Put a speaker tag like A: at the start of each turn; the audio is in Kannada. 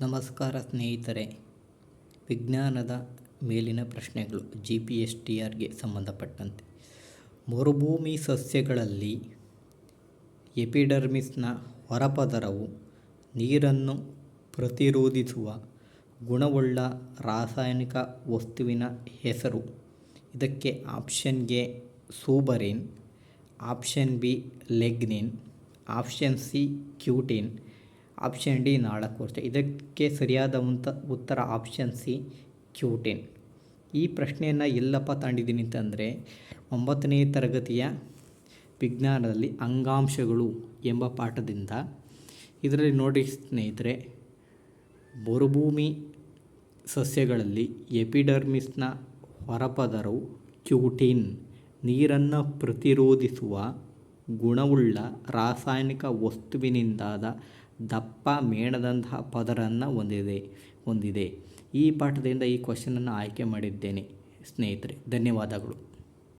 A: ನಮಸ್ಕಾರ ಸ್ನೇಹಿತರೆ. ವಿಜ್ಞಾನದ ಮೇಲಿನ ಪ್ರಶ್ನೆಗಳು ಜಿ ಪಿ ಎಸ್ ಟಿ ಆರ್ಗೆ ಸಂಬಂಧಪಟ್ಟಂತೆ. ಮರುಭೂಮಿ ಸಸ್ಯಗಳಲ್ಲಿ ಎಪಿಡರ್ಮಿಸ್ನ ಹೊರಪದರವು ನೀರನ್ನು ಪ್ರತಿರೋಧಿಸುವ ಗುಣವುಳ್ಳ ರಾಸಾಯನಿಕ ವಸ್ತುವಿನ ಹೆಸರು. ಇದಕ್ಕೆ option A suberin option B lignin option C cutin option D ನಾಲ್ಕು ವರ್ಷ. ಇದಕ್ಕೆ ಸರಿಯಾದ ಉಂತ ಉತ್ತರ ಆಪ್ಷನ್ ಸಿ ಕ್ಯೂಟಿನ್ ಈ ಪ್ರಶ್ನೆಯನ್ನು ಎಲ್ಲಪ್ಪ ತಾಂಡಿದ್ದೀನಿ ಅಂತಂದರೆ, ಒಂಬತ್ತನೇ ತರಗತಿಯ ವಿಜ್ಞಾನದಲ್ಲಿ ಅಂಗಾಂಶಗಳು ಎಂಬ ಪಾಠದಿಂದ ಇದರಲ್ಲಿ ನೋಡಿ ಸ್ನೇಹಿತರೆ, ಮರುಭೂಮಿ ಸಸ್ಯಗಳಲ್ಲಿ ಎಪಿಡರ್ಮಿಸ್ನ ಹೊರಪದರು ಕ್ಯೂಟಿನ್ ನೀರನ್ನು ಪ್ರತಿರೋಧಿಸುವ ಗುಣವುಳ್ಳ ರಾಸಾಯನಿಕ ವಸ್ತುವಿನಿಂದಾದ ದಪ್ಪ ಮೇಣದಂತಹ ಪದರನ್ನು ಹೊಂದಿದೆ ಹೊಂದಿದೆ. ಈ ಪಾಠದಿಂದ ಈ ಕ್ವಶನನ್ನು ಆಯ್ಕೆ ಮಾಡಿದ್ದೇನೆ ಸ್ನೇಹಿತರೆ. ಧನ್ಯವಾದಗಳು.